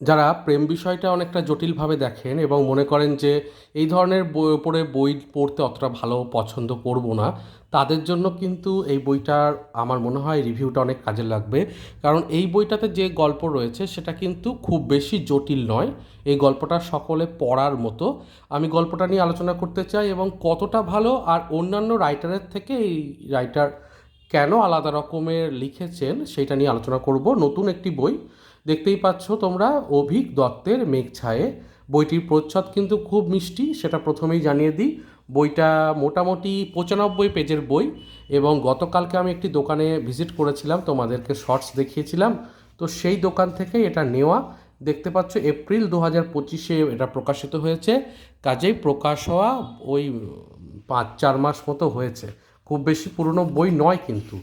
যারা প্রেম বিষয়টা অনেকটা জটিলভাবে দেখেন এবং মনে করেন যে এই ধরনের বই ওপরে বই পড়তে অতটা ভালো পছন্দ করব না, তাদের জন্য কিন্তু এই বইটার আমার মনে হয় রিভিউটা অনেক কাজে লাগবে। কারণ এই বইটাতে যে গল্প রয়েছে সেটা কিন্তু খুব বেশি জটিল নয়। এই গল্পটা সকলে পড়ার মতো। আমি গল্পটা নিয়ে আলোচনা করতে চাই এবং কতটা ভালো আর অন্যান্য রাইটারের থেকে এই রাইটার কেন আলাদা রকমের লিখেছেন সেটা নিয়ে আলোচনা করব। নতুন একটি বই দেখতেই পাচ্ছ তোমরা, অভিক দত্তের মেঘছায়ে বইটির প্রচ্ছদ কিন্তু খুব মিষ্টি, সেটা প্রথমেই জানিয়ে দিই। বইটা মোটামুটি পঁচানব্বই পেজের বই এবং গতকালকে আমি একটি দোকানে ভিজিট করেছিলাম, তোমাদেরকে শর্টস দেখিয়েছিলাম। তো সেই দোকান থেকে এটা নেওয়া। দেখতে পাচ্ছ, এপ্রিল দু হাজার পঁচিশে এটা প্রকাশিত হয়েছে। কাজেই প্রকাশ হওয়া ওই পাঁচ চার মাস মতো হয়েছে। খুব বেশি পুরনো বই নয় কিন্তু।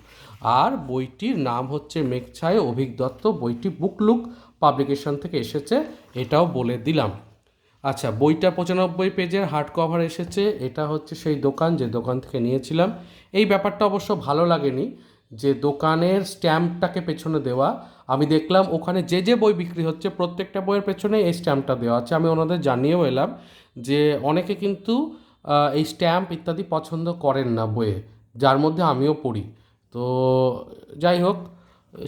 আর বইটির নাম হচ্ছে মেঘছায় অভিক দত্ত, বইটি বুকলুক পাবলিকেশন থেকে এসেছে, এটাও বলে দিলাম। আচ্ছা বইটা পঁচানব্বই পেজের হার্ড কভার এসেছে, এটা হচ্ছে সেই দোকান যে দোকান থেকে নিয়েছিলাম। এই ব্যাপারটা অবশ্য ভালো লাগেনি, যে দোকানের স্ট্যাম্পটাকে পেছনে দেওয়া। আমি দেখলাম ওখানে যে যে বই বিক্রি হচ্ছে, প্রত্যেকটা বইয়ের পেছনে এই স্ট্যাম্পটা দেওয়া আছে। আমি ওনাদের জানিয়েও এলাম যে অনেকে কিন্তু এই স্ট্যাম্প ইত্যাদি পছন্দ করেন না বইয়ে। যার মধ্যে আমিও পড়ি। তো যাই হোক,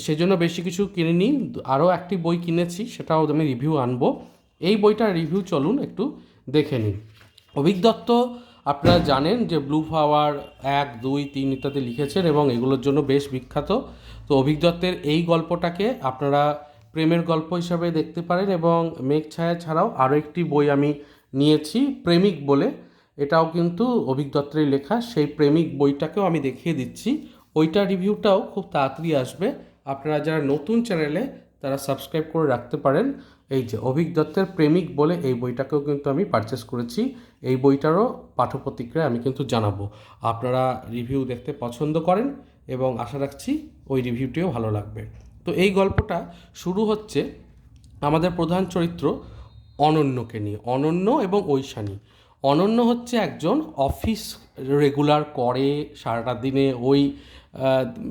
সেজন্য বেশি কিছু কিনিনি। আরও একটি বই কিনেছি, সেটাও আমি রিভিউ আনব। এই বইটার রিভিউ চলুন একটু দেখে নিন অভিক দত্ত, আপনারা জানেন যে ব্লু ফ্লাওয়ার এক, দুই, তিন ইত্যাদি লিখেছেন এবং এগুলোর জন্য বেশ বিখ্যাত। তো অভিক দত্তের এই গল্পটাকে আপনারা প্রেমের গল্প হিসাবে দেখতে পারেন এবং মেঘ ছায়া ছাড়াও আরও একটি বই আমি নিয়েছি, প্রেমিক বলে। এটাও কিন্তু অভিক দত্তেরই লেখা, সেই প্রেমিক বইটাকেও আমি দেখিয়ে দিচ্ছি। ওইটার রিভিউটাও খুব তাড়াতাড়ি আসবে। আপনারা যারা নতুন চ্যানেলে, তারা সাবস্ক্রাইব করে রাখতে পারেন। এই যে অভিক দত্তের প্রেমিক বলে এই বইটাকেও কিন্তু আমি পারচেস করেছি। এই বইটারও পাঠ্যপ্রতিক্রিয়া আমি কিন্তু জানাব। আপনারা রিভিউ দেখতে পছন্দ করেন এবং আশা রাখছি ওই রিভিউটিও ভালো লাগবে। তো এই গল্পটা শুরু হচ্ছে আমাদের প্রধান চরিত্র অনন্যকে নিয়ে। অনন্য এবং ঐশানী। অনন্য হচ্ছে একজন অফিস রেগুলার করে সারাটা দিনে ওই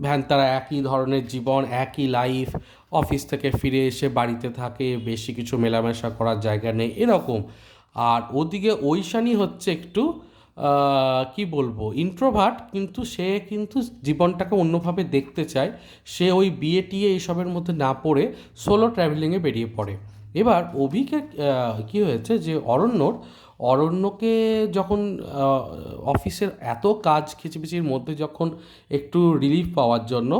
ভ্যান তারা একই ধরনের জীবন, একই লাইফ অফিস থেকে ফিরে এসে বাড়িতে থাকে, বেশি কিছু মেলামেশা করার জায়গা নেই, এরকম। আর ওদিকে ঐশানী হচ্ছে একটু কি বলব ইন্ট্রোভার্ট কিন্তু সে কিন্তু জীবনটাকে অন্যভাবে দেখতে চায়। সে ওই বিয়ে টিয়ে এইসবের মধ্যে না পড়ে সোলো ট্রাভেলিংয়ে বেরিয়ে পড়ে। এবার অভিকে কি হয়েছে যে অরণ্যর অরণ্যকে যখন অফিসের এত কাজ খিচিবিচির মধ্যে যখন একটু রিলিফ পাওয়ার জন্য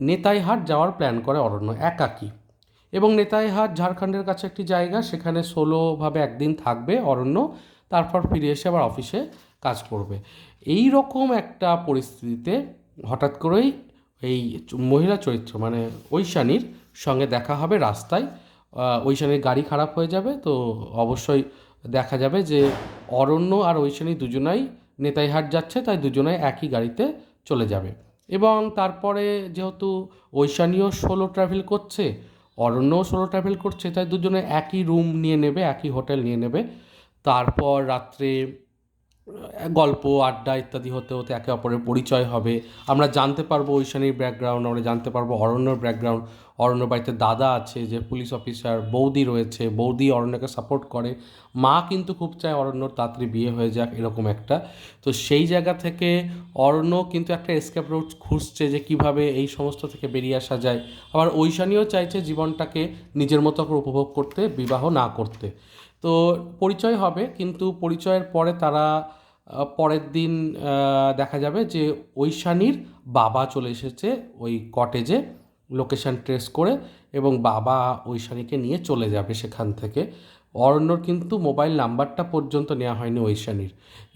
নেতাইহাট যাওয়ার প্ল্যান করে অরণ্য একাকী। এবং নেতাইহাট ঝাড়খণ্ডের কাছে একটি জায়গা, সেখানে সোলোভাবে একদিন থাকবে অরণ্য, তারপর ফিরে এসে আবার অফিসে কাজ করবে। এই রকম একটা পরিস্থিতিতে হঠাৎ করেই এই মহিলা চরিত্র মানে ঐশানীর সঙ্গে দেখা হবে রাস্তায়। ঐশানীর গাড়ি খারাপ হয়ে যাবে, তো অবশ্যই দেখা যাবে যে অরণ্য আর ঐশানী দুজনাই নেতাইহাট যাচ্ছে, তাই দুজনাই একই গাড়িতে চলে যাবে। এবং তারপরে যেহেতু ঐশানীও সোলো ট্রাভেল করছে, অরণ্যও সোলো ট্রাভেল করছে, তাই দুজনে একই রুম নিয়ে নেবে, একই হোটেল নিয়ে নেবে। তারপর রাত্রে গল্প, আড্ডা ইত্যাদি হতে হতে একে অপরের পরিচয় হবে। আমরা জানতে পারব ঐশানীর ব্যাকগ্রাউন্ড আমরা জানতে পারব অরণ্যর ব্যাকগ্রাউন্ড অরণ্য বাড়িতে দাদা আছে, যে পুলিশ অফিসার, বৌদি রয়েছে, বৌদি অরণ্যকে সাপোর্ট করে। মা কিন্তু খুব চায় অরণ্যর তাড়াতাড়ি বিয়ে হয়ে যাক, এরকম একটা। তো সেই জায়গা থেকে অরণ্য কিন্তু একটা এসকেপ রোড খুঁজছে যে কীভাবে এই সমস্ত থেকে বেরিয়ে আসা যায়। আবার ঐশানীও চাইছে জীবনটাকে নিজের মতো করে উপভোগ করতে, বিবাহ না করতে। তো পরিচয় হবে, কিন্তু পরিচয়ের পরে তারা পরের দিন দেখা যাবে যে ঐশানীর বাবা চলে এসেছে ওই কটেজে লোকেশন ট্রেস করে এবং বাবা ঐশানীকে নিয়ে চলে যাবে সেখান থেকে। অরণ্যর কিন্তু মোবাইল নাম্বারটা পর্যন্ত নেওয়া হয়নি ঐশানীর।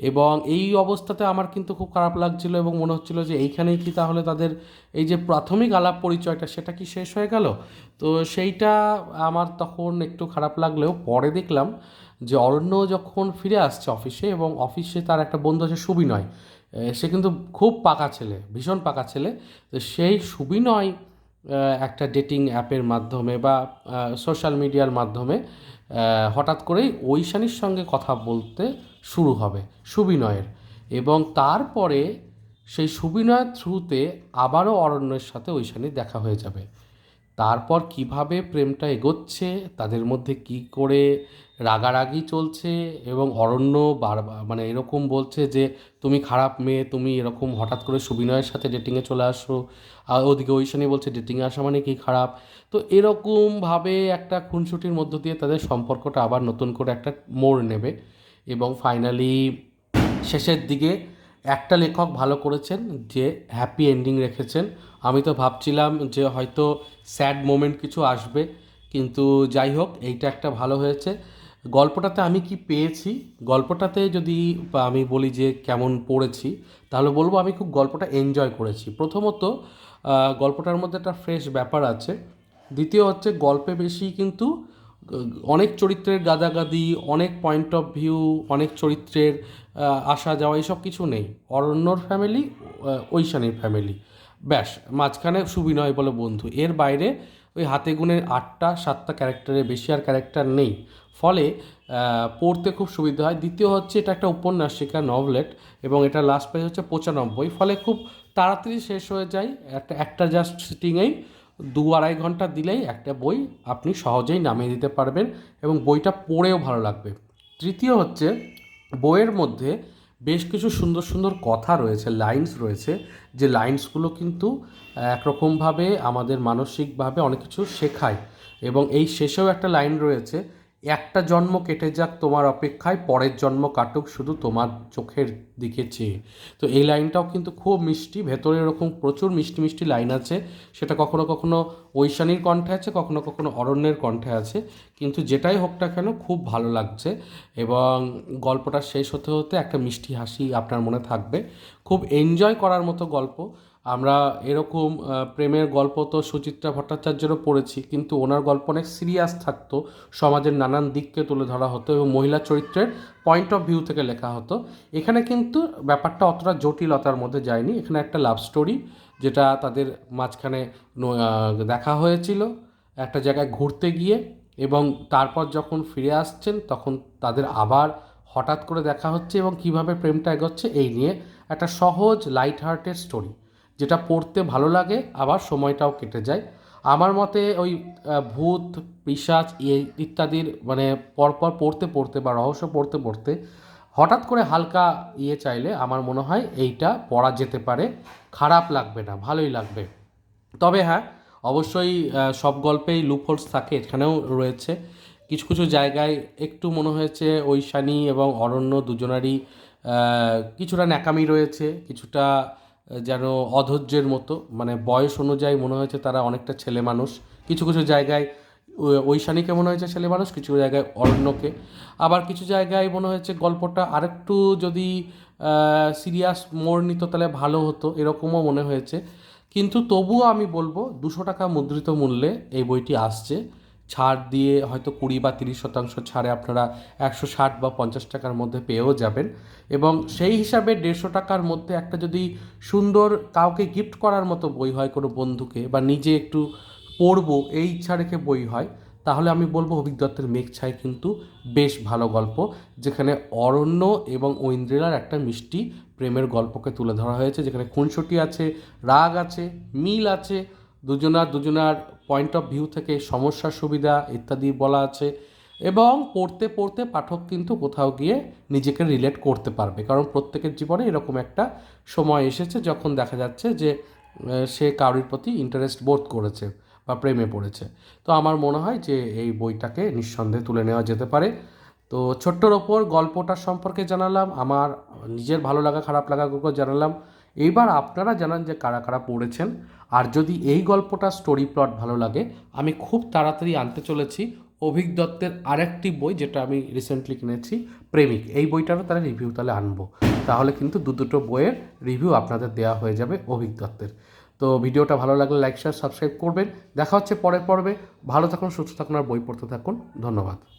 এবং এই অবস্থাতে আমার কিন্তু খুব খারাপ লাগছিল এবং মনে হচ্ছিল যে এইখানেই কি তাহলে তাদের এই যে প্রাথমিক আলাপ পরিচয়টা, সেটা কি শেষ হয়ে গেল? তো সেইটা আমার তখন একটু খারাপ লাগলেও পরে দেখলাম যে অরণ্য যখন ফিরে আসছে অফিসে এবং অফিসে তার একটা বন্ধু আছে সুবিনয় সে কিন্তু খুব পাকা ছেলে, ভীষণ পাকা ছেলে। তো সেই সুবিনয় একটা ডেটিং অ্যাপের মাধ্যমে বা সোশ্যাল মিডিয়ার মাধ্যমে হঠাৎ করেই ঐশানীর সঙ্গে কথা বলতে শুরু হবে সুবিনয়ের। এবং তারপরে সেই সুবিনয়ের থ্রুতে আবারও অরণ্যের সাথে ঐশানীর দেখা হয়ে যাবে। তারপর কীভাবে প্রেমটা এগোচ্ছে, তাদের মধ্যে কি করে রাগারাগি চলছে এবং অরণ্য বারবার মানে এরকম বলছে যে তুমি খারাপ মেয়ে, তুমি এরকম হঠাৎ করে সুবিনয়ের সাথে ডেটিংয়ে চলে আসো। আর ওদিকে ঐশানী বলছে ডেটিংয়ে আসা মানে কি খারাপ? তো এরকমভাবে একটা খুনসুটির মধ্য দিয়ে তাদের সম্পর্কটা আবার নতুন করে একটা মোড় নেবে। এবং ফাইনালি শেষের দিকে একটা লেখক ভালো করেছেন যে হ্যাপি এন্ডিং রেখেছেন। আমি তো ভাবছিলাম যে হয়তো স্যাড মোমেন্ট কিছু আসবে, কিন্তু যাই হোক, এইটা একটা ভালো হয়েছে। গল্পটাতে আমি কি পেয়েছি? গল্পটাতে যদি আমি বলি যে কেমন পড়েছি, তাহলে বলব আমি খুব গল্পটা এনজয় করেছি। প্রথমত গল্পটার মধ্যে একটা ফ্রেশ ব্যাপার আছে। দ্বিতীয় হচ্ছে গল্পে বেশি কিন্তু, অনেক চরিত্রের গাদাগাদি, অনেক পয়েন্ট অফ ভিউ অনেক চরিত্রের আসা যাওয়া এসব কিছু নেই। অরণ্যর ফ্যামিলি ঐশানীর ফ্যামিলি ব্যাস, মাঝখানে সুবিনয় বলে বন্ধু। এর বাইরে ওই হাতে গুণের আটটা, সাতটা ক্যারেক্টারের বেশি আর ক্যারেক্টার নেই। ফলে পড়তে খুব সুবিধা হয়। দ্বিতীয় হচ্ছে, এটা একটা উপন্যাসিকা নভলেট এবং এটা লাস্ট পেজ হচ্ছে পঁচানব্বই। ফলে খুব তাড়াতাড়ি শেষ হয়ে যায়। একটা একটা জাস্ট সিটিংয়েই দু আড়াই ঘণ্টা দিলেই একটা বই আপনি সহজেই নামিয়ে দিতে পারবেন এবং বইটা পড়েও ভালো লাগবে। তৃতীয় হচ্ছে, বইয়ের মধ্যে বেশ কিছু সুন্দর সুন্দর কথা রয়েছে লাইন্স রয়েছে, যে লাইন্সগুলো কিন্তু একরকমভাবে আমাদের মানসিকভাবে অনেক কিছু শেখায় এবং এই শেষেও একটা লাইন রয়েছে একটা জন্ম কেটে যাক তোমার অপেক্ষায়, পরের জন্ম কাটুক শুধু তোমার চোখের দিকে চেয়ে। তো এই লাইনটাও কিন্তু খুব মিষ্টি, ভেতরে এরকম প্রচুর মিষ্টি মিষ্টি লাইন আছে। সেটা কখনো কখনো ঐশানীর কণ্ঠে আছে, কখনো কখনো অরণ্যের কণ্ঠে আছে। কিন্তু যেটাই হোক না কেন, খুব ভালো লাগছে। এবং গল্পটা শেষ হতে হতে একটা মিষ্টি হাসি আপনার মনে থাকবে। খুব এনজয় করার মতো গল্প। আমরা এরকম প্রেমের গল্প তো সুচিত্রা ভট্টাচার্যেরও পড়েছি, কিন্তু ওনার গল্প অনেক সিরিয়াস থাকতো, সমাজের নানান দিককে তুলে ধরা হতো এবং মহিলা চরিত্রের পয়েন্ট অফ ভিউ থেকে লেখা হতো। এখানে কিন্তু ব্যাপারটা অতটা জটিলতার মধ্যে যায়নি, এখানে একটা লাভ স্টোরি যেটা তাদের মাঝখানে দেখা হয়েছিল, একটা জায়গায় ঘুরতে গিয়ে এবং তারপর যখন ফিরে আসছেন তখন তাদের আবার হঠাৎ করে দেখা হচ্ছে এবং কীভাবে প্রেমটা এগোচ্ছে এই নিয়ে একটা সহজ লাইট হার্টের স্টোরি যেটা পড়তে ভালো লাগে, আবার সময়টাও কেটে যায়। আমার মতে ওই ভূত ইয়ে- ইত্যাদির মানে পরপর পড়তে পড়তে বা রহস্য পড়তে পড়তে হঠাৎ করে হালকা ইয়ে চাইলে আমার মনে হয় এইটা পড়া যেতে পারে। খারাপ লাগবে না, ভালোই লাগবে। তবে হ্যাঁ অবশ্যই সব গল্পেই লুপহোলস থাকে, এখানেও রয়েছে। কিছু কিছু জায়গায় একটু মনে হয়েছে ঐশানী এবং অরণ্য দুজনারই কিছুটা ন্যাকামি রয়েছে, কিছুটা যেন অধৈর্যের মতো মানে বয়স অনুযায়ী মনে হয়েছে তারা অনেকটা ছেলে মানুষ। কিছু কিছু জায়গায় ঐশানীকে মনে হয়েছে ছেলে মানুষ, কিছু জায়গায় অরণ্যকে। আবার কিছু জায়গায় মনে হয়েছে গল্পটা আরেকটু যদি সিরিয়াস মোড় নিত তাহলে ভালো হতো, এরকমও মনে হয়েছে। কিন্তু তবুও আমি বলব, দুশো টাকা মুদ্রিত মূল্যে এই বইটি আসছে। ছাড় দিয়ে হয়তো কুড়ি বা তিরিশ শতাংশ ছাড়ে আপনারা একশো ষাট বা পঞ্চাশ টাকার মধ্যে পেয়েও যাবেন। এবং সেই হিসাবে দেড়শো টাকার মধ্যে একটা যদি সুন্দর কাউকে গিফট করার মতো বই হয় কোনো বন্ধুকে বা নিজে একটু পড়ব, এই ইচ্ছা রেখে বই হয়, তাহলে আমি বলব অভিক দত্তের মেঘ ছাই কিন্তু বেশ ভালো গল্প, যেখানে অরণ্য এবং ঐন্দ্রিলার একটা মিষ্টি প্রেমের গল্পকে তুলে ধরা হয়েছে, যেখানে খুনসুটি আছে, রাগ আছে, মিল আছে দুজনার দুজনার পয়েন্ট অফ ভিউ থেকে সমস্যার সুবিধা ইত্যাদি বলা আছে এবং পড়তে পড়তে পাঠক কিন্তু কোথাও গিয়ে নিজেকে রিলেট করতে পারবে। কারণ প্রত্যেকের জীবনে এরকম একটা সময় এসেছে যখন দেখা যাচ্ছে যে সে কারোর প্রতি ইন্টারেস্ট বোধ করেছে বা প্রেমে পড়েছে। তো আমার মনে হয় যে, এই বইটাকে নিঃসন্দেহে তুলে নেওয়া যেতে পারে। তো ছোট্টর ওপর গল্পটার সম্পর্কে জানালাম, আমার নিজের ভালো লাগা, খারাপ লাগাগুলো জানালাম। এইবার আপনারা জানান যে কারা কারা পড়েছেন। আর যদি এই গল্পটা স্টোরি প্লট ভালো লাগে, আমি খুব তাড়াতাড়ি আনতে চলেছি অভিক দত্তের আরেকটি বই যেটা আমি রিসেন্টলি কিনেছি, প্রেমিক। এই বইটারও তাহলে রিভিউ তাহলে আনব। তাহলে কিন্তু দু দুটো বইয়ের রিভিউ আপনাদের দেওয়া হয়ে যাবে অভিক দত্তের। তো ভিডিওটা ভালো লাগলে লাইক শেয়ার সাবস্ক্রাইব করবেন। দেখা হচ্ছে পরের পর্বে। ভালো থাকুন, সুস্থ থাকুন আর বই পড়তে থাকুন। ধন্যবাদ।